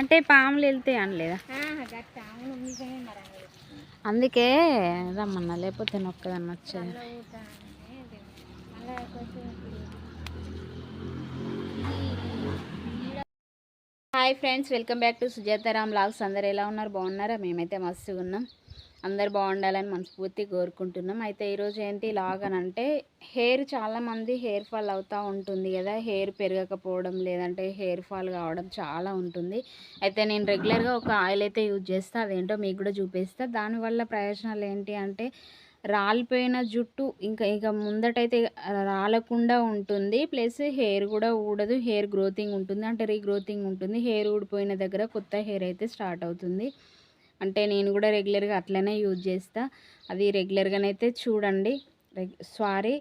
అంటే పాములు వెళ్తాయి అనలేదా. అందుకే రమ్మన్నా లేకపోతే నేను ఒక్కదాన్ని వచ్చేది మళ్ళా ఊరుతానని ఇది. మళ్ళా కొంచెం ఇప్పుడు hi friends welcome back to Sujatharam logs. అందరు ఎలా ఉన్నారు? బాగున్నారా? మేమైతే మస్తుగా ఉన్నాం. అందరు బాగుండాలని మనస్ఫూర్తి కోరుకుంటున్నాం. అయితే ఈరోజు ఏంటి లాగ్ అని అంటే హెయిర్ చాలామంది హెయిర్ ఫాల్ అవుతూ ఉంటుంది కదా. హెయిర్ పెరగకపోవడం లేదంటే హెయిర్ ఫాల్ కావడం చాలా ఉంటుంది. అయితే నేను రెగ్యులర్గా ఒక ఆయిల్ అయితే యూజ్ చేస్తా అదేంటో మీకు కూడా చూపిస్తా. దానివల్ల ప్రయోజనాలు ఏంటి అంటే రాలిపోయిన జుట్టు ఇంకా ఇంకా ముందటైతే రాలకుండా ఉంటుంది. ప్లస్ హెయిర్ కూడా ఊడదు హెయిర్ గ్రోతింగ్ ఉంటుంది. అంటే రీగ్రోతింగ్ ఉంటుంది. హెయిర్ ఊడిపోయిన దగ్గర కొత్త హెయిర్ అయితే స్టార్ట్ అవుతుంది. అంటే నేను కూడా రెగ్యులర్గా అట్లనే యూజ్ చేస్తా. అది రెగ్యులర్గానైతే చూడండి. సారీ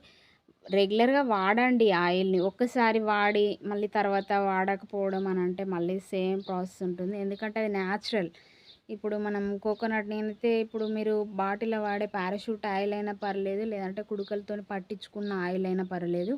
రెగ్యులర్గా వాడండి ఆయిల్ని. ఒక్కసారి వాడి మళ్ళీ తర్వాత వాడకపోవడం అని అంటే మళ్ళీ సేమ్ ప్రాసెస్ ఉంటుంది. ఎందుకంటే అది న్యాచురల్. ఇప్పుడు మనం కోకోనట్ నేనైతే ఇప్పుడు మీరు బాటిల్ వాడే పారాషూట్ ఆయిల్ అయినా పర్లేదు లేదంటే కుడుకలతో పట్టించుకున్న ఆయిల్ అయినా పర్లేదు.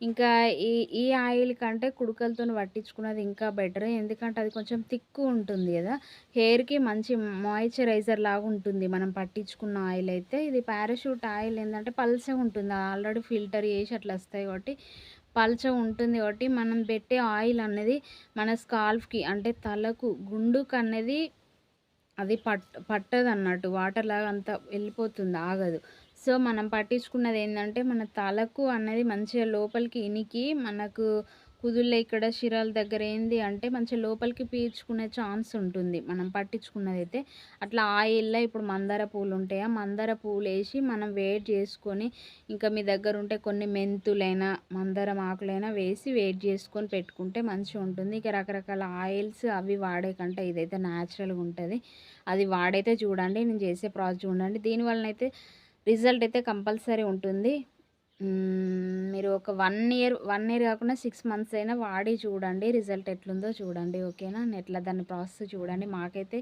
ఇంకా ఈ ఈ ఆయిల్ కంటే కుడుకలతో పట్టించుకున్నది ఇంకా బెటర్. ఎందుకంటే అది కొంచెం థిక్ ఉంటుంది కదా. హెయిర్కి మంచి మాయిశ్చరైజర్ లాగా ఉంటుంది. మనం పట్టించుకున్న ఆయిల్ అయితే. ఇది పారాషూట్ ఆయిల్ ఏంటంటే పల్సే ఉంటుంది. ఆల్రెడీ ఫిల్టర్ చేసి అట్లా వస్తాయి కాబట్టి పల్చ ఉంటుంది కాబట్టి మనం పెట్టే ఆయిల్ అనేది మన స్కాల్ఫ్కి అంటే తలకు గుండుకు అనేది అది పట్ పట్టదు అన్నట్టు వాటర్ లాగా అంత వెళ్ళిపోతుంది ఆగదు. సో మనం పట్టించుకున్నది ఏంటంటే మన తలకు అన్నది మంచిగా లోపలికి ఇనికి మనకు కుదుళ్ళ ఇక్కడ శిరాల దగ్గర ఏంది అంటే మంచిగా లోపలికి పీల్చుకునే ఛాన్స్ ఉంటుంది. మనం పట్టించుకున్నది అయితే అట్లా ఆయిల్లో ఇప్పుడు మందార పూలు ఉంటాయి. ఆ మందార పూలు వేసి మనం వేడి చేసుకొని ఇంకా మీ దగ్గర ఉంటే కొన్ని మెంతులైనా మందారం ఆకులైనా వేసి వేడి చేసుకొని పెట్టుకుంటే మంచిగా ఉంటుంది. ఇక రకరకాల ఆయిల్స్ అవి వాడే కంటే ఇదైతే న్యాచురల్గా ఉంటుంది. అది వాడైతే చూడండి నేను చేసే ప్రాసెస్ చూడండి. దీనివల్ల అయితే రిజల్ట్ అయితే కంపల్సరీ ఉంటుంది. మీరు ఒక వన్ ఇయర్ వన్ ఇయర్ కాకుండా సిక్స్ మంత్స్ అయినా వాడి చూడండి రిజల్ట్ ఎట్లుందో చూడండి ఓకేనా? ఎట్లా దాని ప్రాసెస్ చూడండి. మాకైతే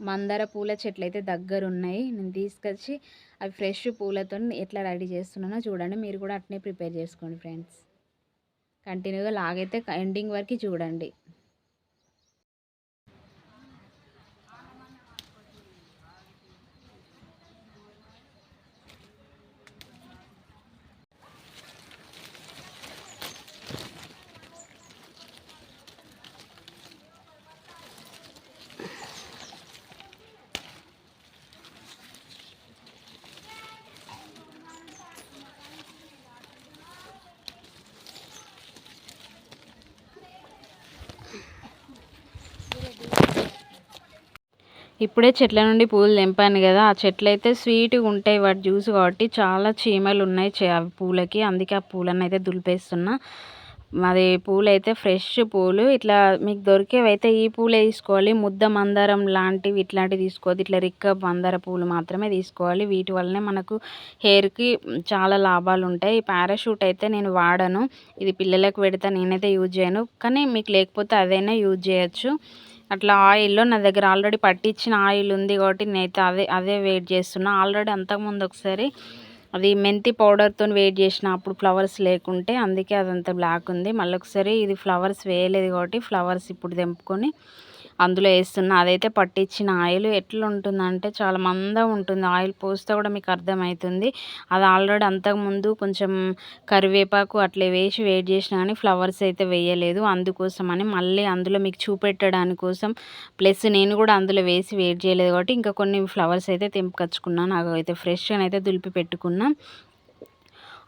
మందార పూల చెట్లు అయితే దగ్గర ఉన్నాయి నేను తీసుకొచ్చి అవి ఫ్రెష్ పూలతో ఎట్లా రెడీ చేస్తున్నానో చూడండి. మీరు కూడా అట్నే ప్రిపేర్ చేసుకోండి ఫ్రెండ్స్. కంటిన్యూగా లాగైతే ఎండింగ్ వరకు చూడండి. ఇప్పుడే చెట్ల నుండి పూలు తెంపాను కదా. ఆ చెట్లు అయితే స్వీట్గా ఉంటాయి. వాటి జ్యూస్ కాబట్టి చాలా చీమలు ఉన్నాయి అవి పూలకి. అందుకే ఆ పూలను అయితే దులిపేస్తున్నా. మాది పూలు అయితే ఫ్రెష్ పూలు. ఇట్లా మీకు దొరికేవి అయితే ఈ పూలే తీసుకోవాలి. ముద్ద మందారం లాంటివి ఇట్లాంటివి తీసుకోవద్దు. ఇట్లా రిక్క మందార పూలు మాత్రమే తీసుకోవాలి. వీటి వల్లనే మనకు హెయిర్కి చాలా లాభాలు ఉంటాయి. ఈ పారాషూట్ అయితే నేను వాడను. ఇది పిల్లలకు పెడతా నేనైతే యూజ్ చేయను. కానీ మీకు లేకపోతే అదైనా యూజ్ చేయొచ్చు. అట్లా ఆయిల్లో నా దగ్గర ఆల్రెడీ పట్టించిన ఆయిల్ ఉంది కాబట్టి నేనైతే అదే అదే వెయిట్ చేస్తున్నా. ఆల్రెడీ అంతకుముందు ఒకసారి అది మెంతి పౌడర్తో వెయిట్ చేసిన అప్పుడు ఫ్లవర్స్ లేకుంటే అందుకే అదంతా బ్లాక్ ఉంది. మళ్ళీ ఒకసారి ఇది ఫ్లవర్స్ వేయలేదు కాబట్టి ఫ్లవర్స్ ఇప్పుడు తెంపుకొని అందులో వేస్తున్నా అదైతే పట్టించిన ఆయిల్ ఎట్లా ఉంటుందంటే చాలా మందం ఉంటుంది. ఆయిల్ పోస్తే కూడా మీకు అర్థమవుతుంది అది ఆల్రెడీ అంతకుముందు కొంచెం కరివేపాకు అట్లా వేసి వేడి చేసినా కానీ ఫ్లవర్స్ అయితే వేయలేదు. అందుకోసమని మళ్ళీ అందులో మీకు చూపెట్టడానికి కోసం ప్లస్ నేను కూడా అందులో వేసి వేడి చేయలేదు కాబట్టి ఇంకా కొన్ని ఫ్లవర్స్ అయితే తెంపుకొచ్చుకున్నాను. నాకు అయితే ఫ్రెష్గా అయితే దులిపి పెట్టుకున్నా.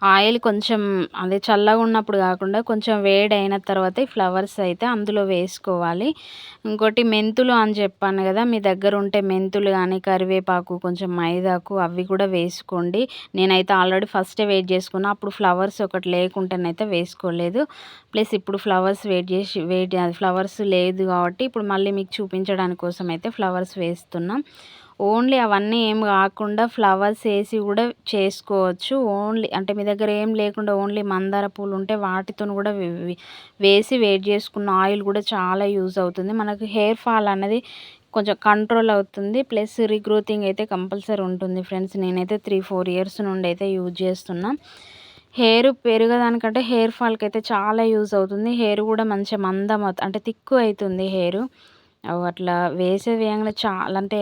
ఆయిల్ కొంచెం అదే చల్లగా ఉన్నప్పుడు కాకుండా కొంచెం వేడి అయిన తర్వాత ఈ ఫ్లవర్స్ అయితే అందులో వేసుకోవాలి. ఇంకోటి మెంతులు అని చెప్పాను కదా మీ దగ్గర ఉంటే మెంతులు కానీ కరివేపాకు కొంచెం మైదాకు అవి కూడా వేసుకోండి. నేనైతే ఆల్రెడీ ఫస్టే వెయిట్ చేసుకున్నా అప్పుడు ఫ్లవర్స్ ఒకటి లేకుంటేనైతే వేసుకోలేదు. ప్లస్ ఇప్పుడు ఫ్లవర్స్ వెయిట్ చేసి వెయిట్ ఫ్లవర్స్ లేదు కాబట్టి ఇప్పుడు మళ్ళీ మీకు చూపించడానికి కోసం అయితే ఫ్లవర్స్ వేస్తున్నాం. ఓన్లీ అవన్నీ ఏం కాకుండా ఫ్లవర్స్ వేసి కూడా చేసుకోవచ్చు. ఓన్లీ అంటే మీ దగ్గర ఏం లేకుండా ఓన్లీ మందార పూలు ఉంటే వాటితో కూడా వేసి వేడి చేసుకున్న ఆయిల్ కూడా చాలా యూజ్ అవుతుంది. మనకు హెయిర్ ఫాల్ అనేది కొంచెం కంట్రోల్ అవుతుంది. ప్లస్ రీగ్రోతింగ్ అయితే కంపల్సరీ ఉంటుంది ఫ్రెండ్స్. నేనైతే త్రీ ఫోర్ ఇయర్స్ నుండి అయితే యూజ్ చేస్తున్నా. హెయిర్ పెరగదానికంటే హెయిర్ ఫాల్కి అయితే చాలా యూజ్ అవుతుంది. హెయిర్ కూడా మంచిగా మందం అవుతుంది అంటే తిక్కు అవుతుంది హెయిర్. అట్లా వేసేది వేయంగానే చాలా అంటే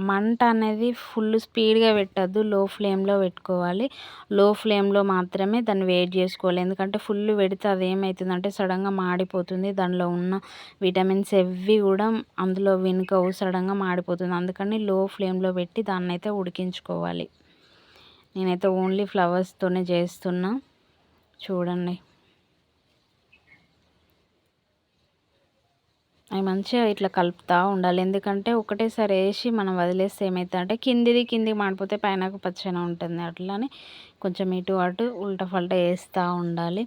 మంట అనేది ఫుల్ స్పీడ్గా పెట్టద్దు. లో ఫ్లేమ్లో పెట్టుకోవాలి. లో ఫ్లేమ్లో మాత్రమే దాన్ని వేడి చేసుకోవాలి. ఎందుకంటే ఫుల్ పెడితే అది ఏమవుతుందంటే సడన్గా మాడిపోతుంది. దానిలో ఉన్న విటమిన్స్ ఎవ్వి కూడా అందులో వినుకవు సడన్గా మాడిపోతుంది. అందుకని లో ఫ్లేమ్లో పెట్టి దాన్ని అయితే ఉడికించుకోవాలి. నేనైతే ఓన్లీ ఫ్లవర్స్తోనే చేస్తున్నా. చూడండి. అవి మంచిగా ఇట్లా కలుపుతూ ఉండాలి. ఎందుకంటే ఒకటేసారి వేసి మనం వదిలేస్తే ఏమవుతుంది అంటే కిందిది కిందికి మాడిపోతే పైన పచ్చన ఉంటుంది. అట్లానే కొంచెం ఇటు అటు ఉల్టా ఫల్టా వేస్తూ ఉండాలి.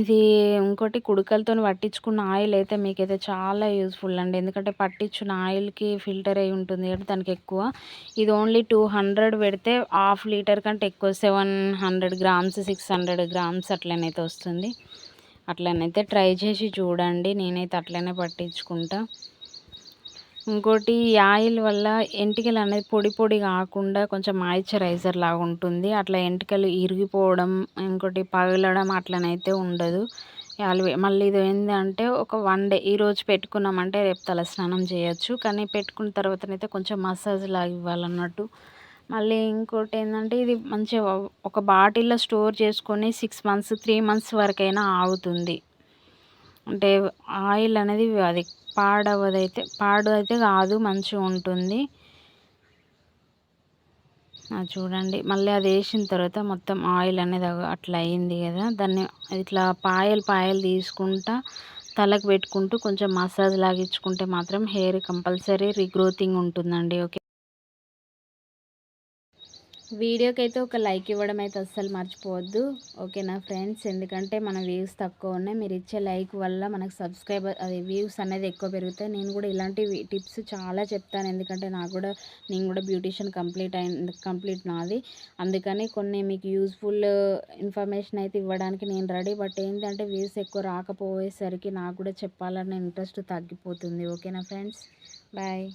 ఇది ఇంకోటి కుడుకలతో పట్టించుకున్న ఆయిల్ అయితే మీకైతే చాలా యూస్ఫుల్ అండి. ఎందుకంటే పట్టించిన ఆయిల్కి ఫిల్టర్ అయి ఉంటుంది కాబట్టి దానికి ఎక్కువ. ఇది ఓన్లీ టూ హండ్రెడ్ పెడితే హాఫ్ లీటర్ కంటే ఎక్కువ seven hundred grams six hundred grams అట్లనైతే వస్తుంది. అట్లనైతే ట్రై చేసి చూడండి. నేనైతే అట్లనే పట్టించుకుంటా. ఇంకోటి ఈ ఆయిల్ వల్ల ఎంటికలు అనేది పొడి పొడి కాకుండా కొంచెం మాయిశ్చరైజర్ లాగా ఉంటుంది. అట్లా ఎంటికలు ఇరిగిపోవడం ఇంకోటి పగలడం అట్లనైతే ఉండదు. మళ్ళీ ఇది ఏంటంటే ఒక వన్ డే ఈరోజు పెట్టుకున్నామంటే రేపు తల స్నానం చేయొచ్చు. కానీ పెట్టుకున్న తర్వాతనైతే కొంచెం మసాజ్ లాగా ఇవ్వాలన్నట్టు. మళ్ళీ ఇంకోటి ఏంటంటే ఇది మంచిగా ఒక బాటిల్లో స్టోర్ చేసుకొని సిక్స్ మంత్స్ త్రీ మంత్స్ వరకైనా ఆగుతుంది. అంటే ఆయిల్ అనేది అది పాడవదైతే పాడు అయితే కాదు మంచిగా ఉంటుంది. చూడండి. మళ్ళీ అది వేసిన తర్వాత మొత్తం ఆయిల్ అనేది అట్లా అయింది కదా. దాన్ని ఇట్లా పాయలు పాయలు తీసుకుంటా తలకు పెట్టుకుంటూ కొంచెం మసాజ్ లాగించుకుంటే మాత్రం హెయిర్ కంపల్సరీ రీగ్రోతింగ్ ఉంటుందండి. ఓకే వీడియోకి అయితే ఒక లైక్ ఇవ్వడం అయితే అస్సలు మర్చిపోవద్దు. ఓకేనా ఫ్రెండ్స్? ఎందుకంటే మన వ్యూస్ తక్కువ ఉన్నాయి. మీరు ఇచ్చే లైక్ వల్ల మనకు సబ్స్క్రైబర్ అది వ్యూస్ అనేది ఎక్కువ పెరుగుతాయి. నేను కూడా ఇలాంటి టిప్స్ చాలా చెప్తాను. ఎందుకంటే నాకు కూడా నేను కూడా బ్యూటిషియన్ కంప్లీట్ అయిన కంప్లీట్ నాది. అందుకని కొన్ని మీకు యూస్ఫుల్ ఇన్ఫర్మేషన్ అయితే ఇవ్వడానికి నేను రెడీ. బట్ ఏంటంటే వ్యూస్ ఎక్కువ రాకపోయేసరికి నాకు కూడా చెప్పాలన్న ఇంట్రెస్ట్ తగ్గిపోతుంది. ఓకేనా ఫ్రెండ్స్? బాయ్.